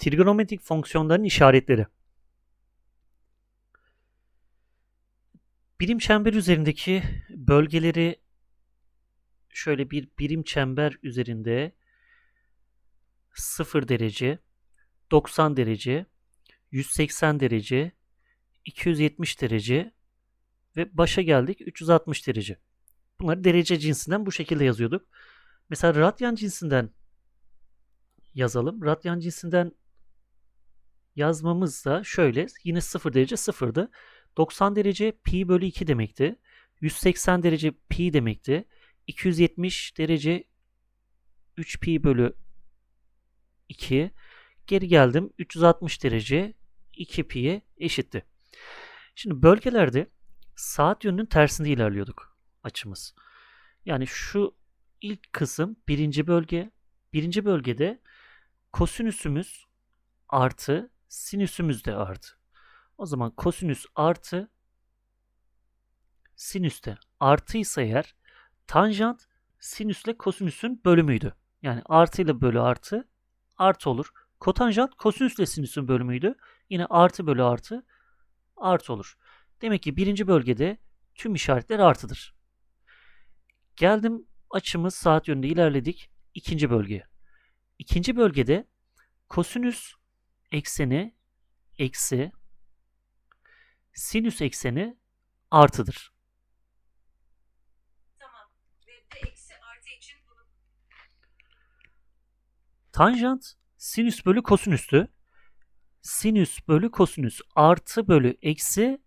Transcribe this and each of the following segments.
Trigonometrik fonksiyonların işaretleri. Birim çember üzerindeki bölgeleri şöyle bir birim çember üzerinde 0 derece, 90 derece, 180 derece, 270 derece ve başa geldik 360 derece. Bunları derece cinsinden bu şekilde yazıyorduk. Mesela radyan cinsinden yazalım. Radyan cinsinden yazmamız da şöyle. Yine 0 derece 0'dı. 90 derece pi bölü 2 demekti. 180 derece pi demekti. 270 derece 3 pi bölü 2. Geri geldim. 360 derece 2 pi'ye eşitti. Şimdi bölgelerde saat yönünün tersinde ilerliyorduk açımız. Yani şu ilk kısım birinci bölge. Birinci bölgede kosinüsümüz artı sinüsümüz de artı. O zaman kosinüs artı sinüs de artıysa eğer tanjant sinüsle kosinüsün bölümüydü. Yani artı ile bölü artı artı olur. Kotanjant kosinüsle sinüsün bölümüydü. Yine artı bölü artı artı olur. Demek ki birinci bölgede tüm işaretler artıdır. Geldim açımız saat yönünde ilerledik. ikinci bölgeye. İkinci bölgede kosinüs ekseni eksi sinüs ekseni artıdır. Tamam. Ve de eksi artı için bunu Tanjant sinüs bölü kosinüstü. Sinüs bölü kosinüs artı bölü eksi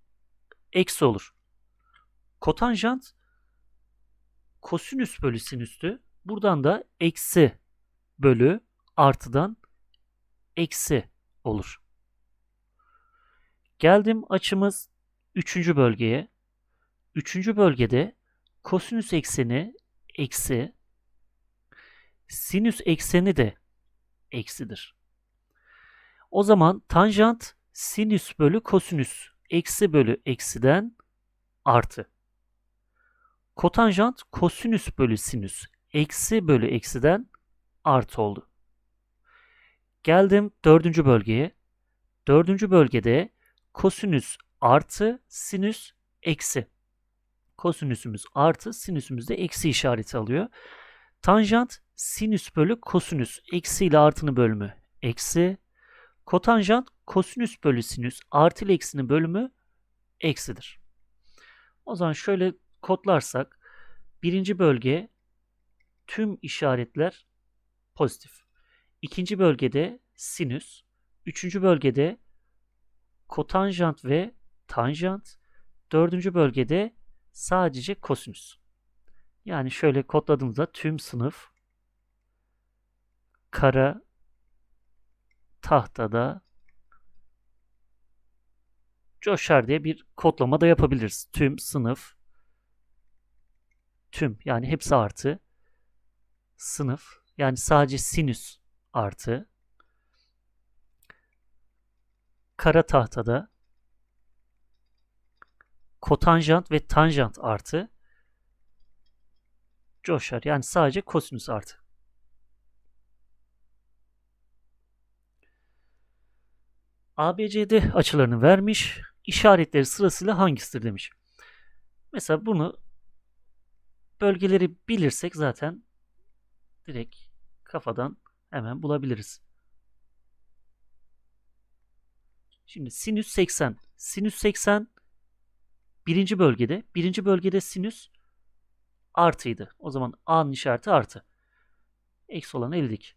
eksi olur. Kotanjant kosinüs bölü sinüstü. Buradan da eksi bölü artıdan eksi olur. Geldim açımız 3. bölgeye. 3. bölgede kosinüs ekseni eksi sinüs ekseni de eksidir. O zaman tanjant sinüs bölü kosinüs eksi bölü eksiden artı. Kotanjant kosinüs bölü sinüs eksi bölü eksiden artı oldu. Geldim dördüncü bölgeye. Dördüncü bölgede kosinüs artı sinüs eksi. Kosinüsümüz artı sinüsümüz de eksi işareti alıyor. Tanjant sinüs bölü kosinüs eksi ile artının bölümü eksi. Kotanjant kosinüs bölü sinüs artı ile eksinin bölümü eksidir. O zaman şöyle kodlarsak birinci bölge tüm işaretler pozitif. İkinci bölgede sinüs, üçüncü bölgede kotanjant ve tanjant, dördüncü bölgede sadece kosinüs. Yani şöyle kodladığımızda tüm sınıf kara tahtada coşar diye bir kodlama da yapabiliriz. Tüm sınıf tüm yani hepsi artı sınıf yani sadece sinüs artı kara tahtada kotanjant ve tanjant artı coşar. Yani sadece kosinüs artı. ABCD açılarını vermiş. işaretleri sırasıyla hangisidir demiş. Mesela bunu bölgeleri bilirsek zaten direkt kafadan hemen bulabiliriz. Şimdi sinüs 80. Sinüs 80 birinci bölgede. Birinci bölgede sinüs artıydı. O zaman A'nın işareti artı. Eksi olan eldik.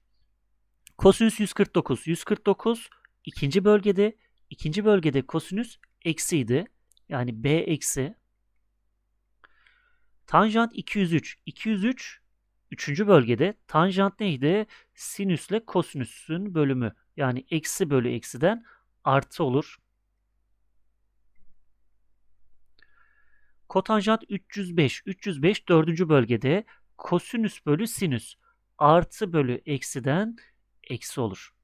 Kosinüs 149. 149 ikinci bölgede. ikinci bölgede kosinüs eksiydi. Yani B eksi. Tanjant 203. 203 üçüncü bölgede. Tanjant neydi? Sinüsle kosinüsün bölümü. Yani eksi bölü eksiden artı olur. Kotanjant 305. 305 dördüncü bölgede kosinüs bölü sinüs artı bölü eksiden eksi olur.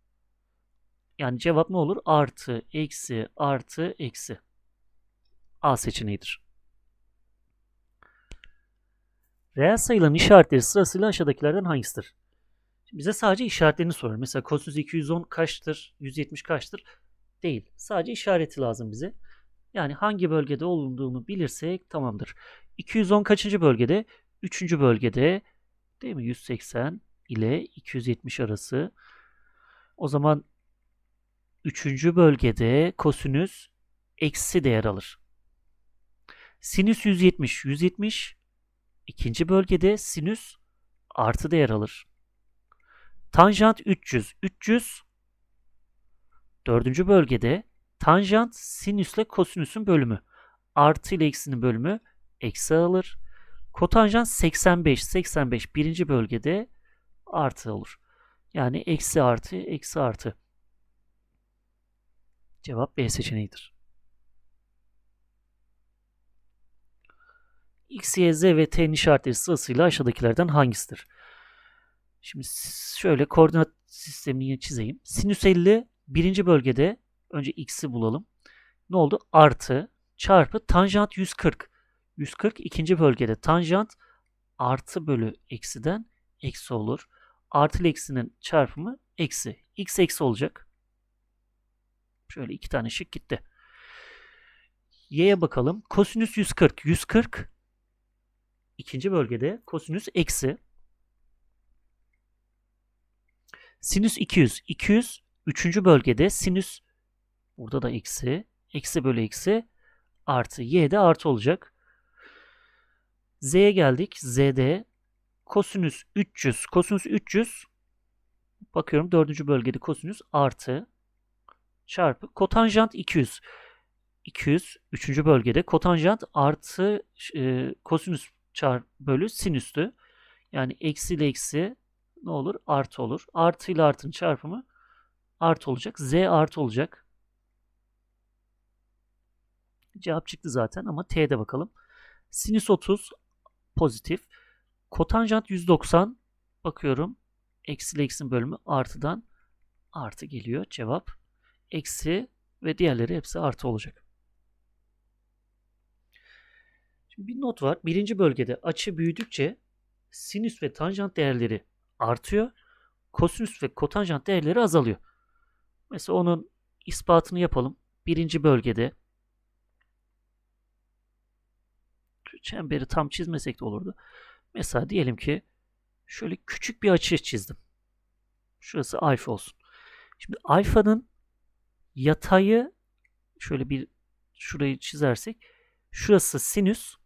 Yani cevap ne olur? Artı, eksi, artı, eksi. A seçeneğidir. Reel sayıların işaretleri sırasıyla aşağıdakilerden hangisidir? Bize sadece işaretlerini soruyor. Mesela kosinüs 210 kaçtır, 170 kaçtır? Değil. Sadece işareti lazım bize. Yani hangi bölgede olunduğunu bilirsek tamamdır. 210 kaçıncı bölgede? Üçüncü bölgede değil mi? 180 ile 270 arası. O zaman üçüncü bölgede kosinüs eksi değer alır. Sinüs 170, 170. İkinci bölgede sinüs artı değer alır. Tanjant 300, 300. Dördüncü bölgede tanjant sinüsle kosinüsün bölümü. Artı ile eksinin bölümü eksi alır. Kotanjant 85, 85 birinci bölgede artı olur. Yani eksi artı, eksi artı. Cevap B seçeneğidir. X, Y, Z ve T'nin işaretleri sırasıyla aşağıdakilerden hangisidir? Şimdi şöyle koordinat sistemini çizeyim. Sinüs 50 birinci bölgede önce x'i bulalım. Ne oldu? Artı çarpı tanjant 140. 140 ikinci bölgede tanjant artı bölü eksiden eksi olur. Artı ile eksinin çarpımı eksi. x eksi olacak. Şöyle iki tane şık gitti. Y'ye bakalım. Kosinüs 140. 140 ikinci bölgede kosinüs eksi. Sinüs 200. 200 üçüncü bölgede sinüs burada da eksi. Eksi bölü eksi artı. Y'de artı olacak. Z'ye geldik. Z'de kosinüs 300. Kosinüs 300 bakıyorum dördüncü bölgede kosinüs artı çarpı kotanjant 200. 200 üçüncü bölgede kotanjant artı e, kosinüs çarpı bölü sinüstü. Yani eksi ile eksi ne olur? Artı olur. Artı ile artının çarpımı artı olacak. Z artı olacak. Cevap çıktı zaten ama T'de bakalım. Sinüs 30 pozitif. Kotanjant 190 bakıyorum. Eksi ile eksinin bölümü artıdan artı geliyor. Cevap eksi ve diğerleri hepsi artı olacak. Şimdi bir not var. Birinci bölgede açı büyüdükçe sinüs ve tanjant değerleri artıyor. Kosinüs ve kotanjant değerleri azalıyor. Mesela onun ispatını yapalım. Birinci bölgede çemberi tam çizmesek de olurdu. Mesela diyelim ki şöyle küçük bir açı çizdim. Şurası alfa olsun. Şimdi alfanın yatayı şöyle bir şurayı çizersek şurası sinüs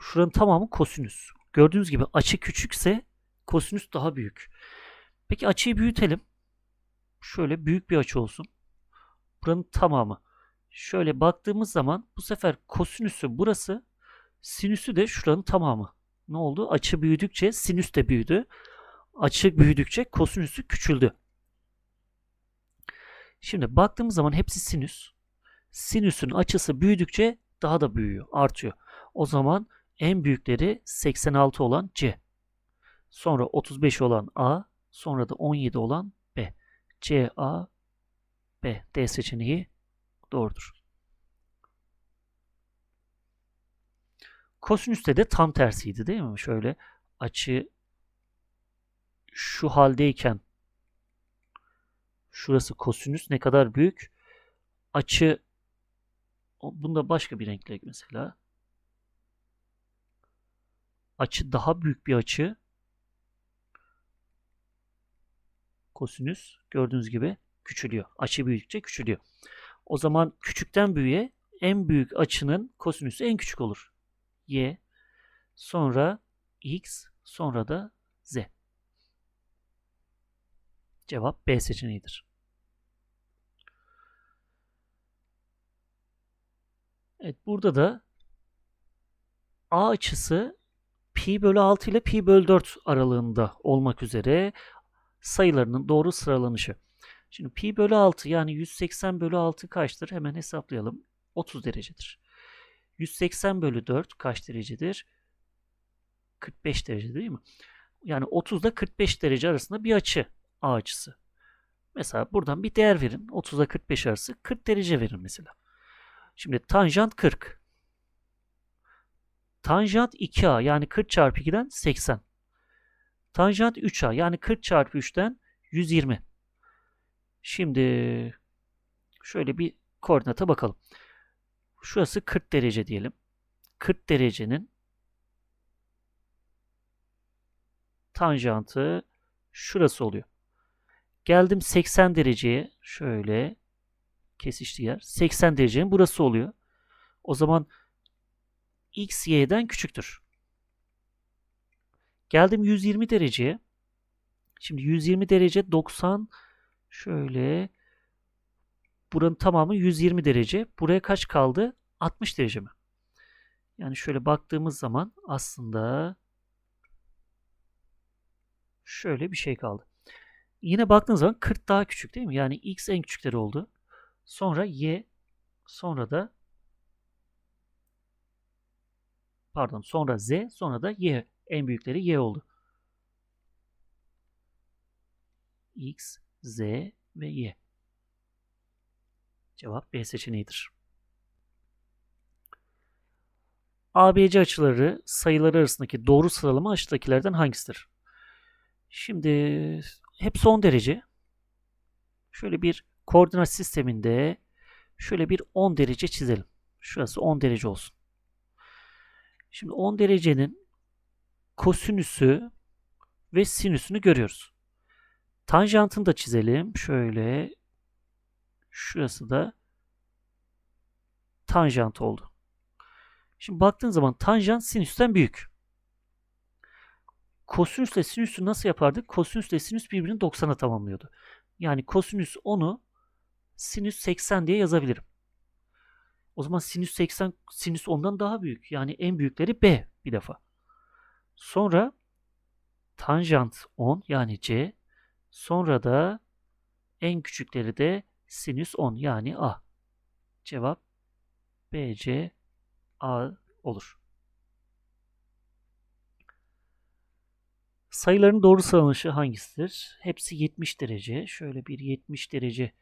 şuranın tamamı kosinüs. Gördüğünüz gibi açı küçükse kosinüs daha büyük. Peki açıyı büyütelim. Şöyle büyük bir açı olsun. Buranın tamamı. Şöyle baktığımız zaman bu sefer kosinüsü burası, sinüsü de şuranın tamamı. Ne oldu? Açı büyüdükçe sinüs de büyüdü. Açı büyüdükçe kosinüsü küçüldü. Şimdi baktığımız zaman hepsi sinüs. Sinüsün açısı büyüdükçe daha da büyüyor, artıyor. O zaman en büyükleri 86 olan C. Sonra 35 olan A, sonra da 17 olan B. C, A, B. D seçeneği doğrudur. Kosinüste de tam tersiydi değil mi? Şöyle açı şu haldeyken şurası kosinüs ne kadar büyük? Açı bunda başka bir renkle mesela. Açı daha büyük bir açı. Kosinüs gördüğünüz gibi küçülüyor. Açı büyüdükçe küçülüyor. O zaman küçükten büyüğe en büyük açının kosinüsü en küçük olur. Y, sonra X, sonra da Z. Cevap B seçeneğidir. Evet burada da A açısı pi bölü 6 ile pi bölü 4 aralığında olmak üzere sayılarının doğru sıralanışı. Şimdi pi bölü 6 yani 180 bölü 6 kaçtır? Hemen hesaplayalım. 30 derecedir. 180 bölü 4 kaç derecedir? 45 derece değil mi? Yani 30 ile 45 derece arasında bir açı A açısı. Mesela buradan bir değer verin. 30 ile 45 arası 40 derece verin mesela. Şimdi tanjant 40. Tanjant 2A yani 40 çarpı 2'den 80. Tanjant 3A yani 40 çarpı 3'ten 120. Şimdi şöyle bir koordinata bakalım. Şurası 40 derece diyelim. 40 derecenin tanjantı şurası oluyor. Geldim 80 dereceye şöyle kesişti yer. 80 derecenin burası oluyor. O zaman x y'den küçüktür. Geldim 120 dereceye. Şimdi 120 derece 90 şöyle buranın tamamı 120 derece. Buraya kaç kaldı? 60 derece mi? Yani şöyle baktığımız zaman aslında şöyle bir şey kaldı. Yine baktığınız zaman 40 daha küçük değil mi? Yani x en küçükleri oldu. Sonra y sonra da pardon sonra z sonra da y en büyükleri y oldu. x, z ve y. Cevap B seçeneğidir. ABC açıları sayıları arasındaki doğru sıralama aşağıdakilerden hangisidir? Şimdi hep son derece. Şöyle bir koordinat sisteminde şöyle bir 10 derece çizelim. Şurası 10 derece olsun. Şimdi 10 derecenin kosinüsü ve sinüsünü görüyoruz. Tanjantını da çizelim. Şöyle şurası da tanjant oldu. Şimdi baktığın zaman tanjant sinüsten büyük. Kosinüsle sinüsü nasıl yapardık? Kosinüsle sinüs birbirini 90'a tamamlıyordu. Yani kosinüs 10'u sinüs 80 diye yazabilirim. O zaman sinüs 80 sinüs 10'dan daha büyük. Yani en büyükleri B bir defa. Sonra tanjant 10 yani C. Sonra da en küçükleri de sinüs 10 yani A. Cevap B, C, A olur. Sayıların doğru sıralanışı hangisidir? Hepsi 70 derece. Şöyle bir 70 derece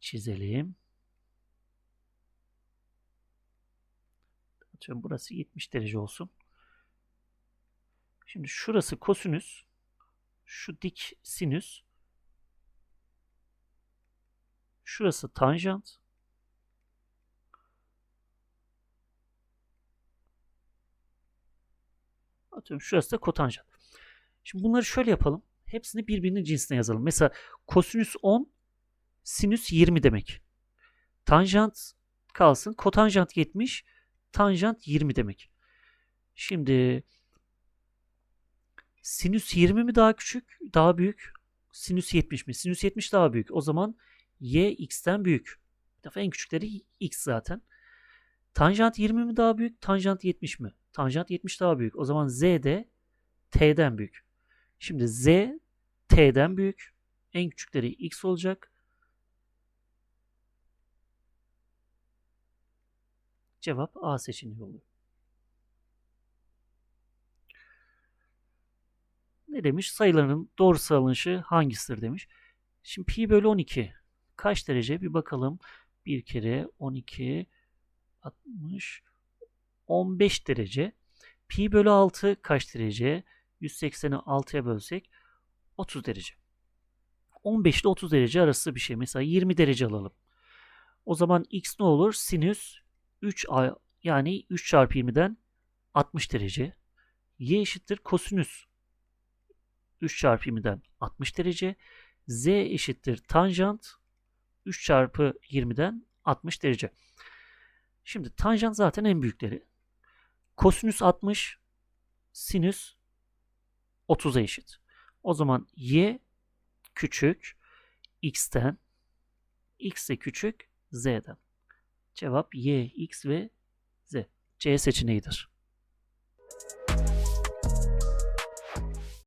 çizelim. Atıyorum burası 70 derece olsun. Şimdi şurası kosinüs. Şu dik sinüs. Şurası tanjant. Atıyorum şurası da kotanjant. Şimdi bunları şöyle yapalım. Hepsini birbirinin cinsine yazalım. Mesela kosinüs 10, sinüs 20 demek. Tanjant kalsın. Kotanjant 70, tanjant 20 demek. Şimdi sinüs 20 mi daha küçük, daha büyük? Sinüs 70 mi? Sinüs 70 daha büyük. O zaman y x'ten büyük. Bir defa en küçükleri x zaten. Tanjant 20 mi daha büyük? Tanjant 70 mi? Tanjant 70 daha büyük. O zaman z de t'den büyük. Şimdi z t'den büyük. En küçükleri x olacak. Cevap A seçeneği oluyor. Ne demiş? Sayıların doğru sıralanışı hangisidir demiş. Şimdi pi bölü 12 kaç derece? Bir bakalım. Bir kere 12 60 15 derece. Pi bölü 6 kaç derece? 180'i 6'ya bölsek 30 derece. 15 ile 30 derece arası bir şey. Mesela 20 derece alalım. O zaman x ne olur? Sinüs 3 a yani 3 çarpı 20'den 60 derece. Y eşittir kosinüs 3 çarpı 20'den 60 derece. Z eşittir tanjant 3 çarpı 20'den 60 derece. Şimdi tanjant zaten en büyükleri. Kosinüs 60, sinüs 30'a eşit. O zaman y küçük x'ten, x de küçük z'den. Cevap y, x ve z. C seçeneğidir.